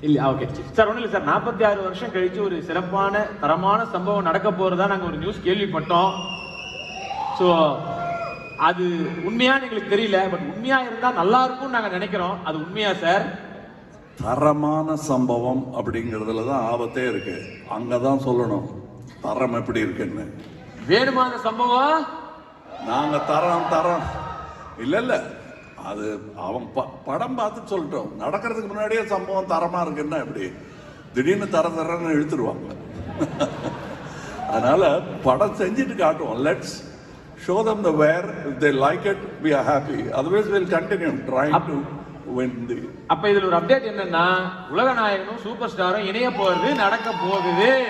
இல்ல okay sir ஒண்ணும் இல்ல சார். நாற்பத்தி ஆறு வருஷம் கழிச்சு ஒரு சிறப்பான தரமான சம்பவம் நடக்க போறதா நாங்க ஒரு நியூஸ் கேள்விப்பட்டோம். ஸோ அது உண்மையான்னு எங்களுக்கு தெரியல. பட் உண்மையா இருந்தா நல்லா இருக்கும்னு நாங்க நினைக்கிறோம். அது உண்மையா சார்? தரமான சம்பவம் அப்படிங்கிறதுல தான் ஆபத்தே இருக்கு. அங்கதான் சொல்லணும். தரம் எப்படி இருக்குன்னு. வேணுமா அந்த சம்பவம்? நாங்க தரம் தரம். இல்ல இல்ல. அது அவன் ப- படம் பார்த்து சொல்லிட்டோம். நடக்கிறதுக்கு முன்னாடியே சம்பவம் தரமா இருக்குன்னா எப்படி திடீர்னு தர தரன்னு இழுத்துருவாங்க. அதனால படம் செஞ்சுட்டு காட்டுவோம். Let's show them the where they like it we are happy otherwise will continue trying to win the அப்ப இதுல ஒரு அப்டேட் என்னன்னா உலக நாயகனும் சூப்பர் ஸ்டாரும் இணைய போறது நடக்க போகுது.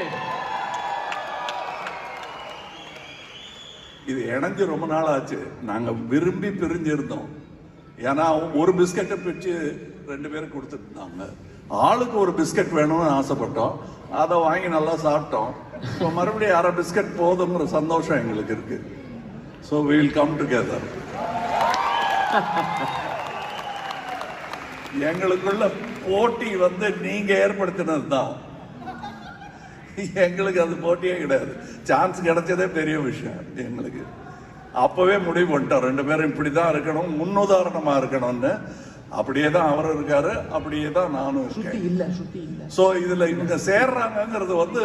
இது இணைஞ்சு ரொம்ப நாள் ஆச்சு நாங்க விரும்பி பிரிஞ்சிருந்தோம். ஏன்னா அவங்க ஒரு பிஸ்கட்டை பிச்சு ரெண்டு பேரும் கொடுத்துருந்தாங்க ஆளுக்கு ஒரு பிஸ்கட் வேணும்னு ஆசைப்பட்டோம். அதை வாங்கி நல்லா சாப்பிட்டோம். இப்போ மறுபடியும் அரை பிஸ்கட் போதுங்கிற சந்தோஷம் எங்களுக்கு இருக்கு. ஸோ வில் கம் டுகெதர் எங்களுக்குள்ள போட்டி வந்து நீங்க ஏற்படுத்தினது தான். எங்களுக்கு அது போட்டியே கிடையாது. சான்ஸ் கிடைச்சதே பெரிய விஷயம் எங்களுக்கு. அப்பவே முடிவு பண்ணிட்டோம். ரெண்டு பேரும் இப்படி தான் இருக்கணும் முன்னுதாரணமா இருக்கணும்னு. அப்படியே தான் அவர் இருக்காரு அப்படியே தான் நானும் இருக்கேன். இல்ல சுத்தி இல்ல. சோ இதுல இவங்க சேர்றாங்கங்கிறது வந்து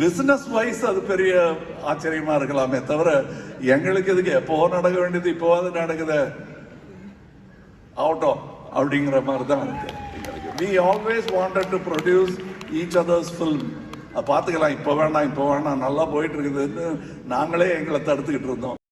பிசினஸ் வைஸ் அது பெரிய ஆச்சரியமா இருக்கலாமே தவிர எங்களுக்கு இதுக்கு எப்போ நடக்க வேண்டியது இப்போவாது நடக்குது? ஆகட்டும் அப்படிங்கிற மாதிரி தான் இருக்கு. எங்களுக்கு we always wanted to produce each others film பார்த்துக்கலாம் இப்போ வேணாம் இப்போ வேணாம் நல்லா போயிட்டு இருக்குதுன்னு நாங்களே எங்களை தடுத்துக்கிட்டு இருந்தோம்.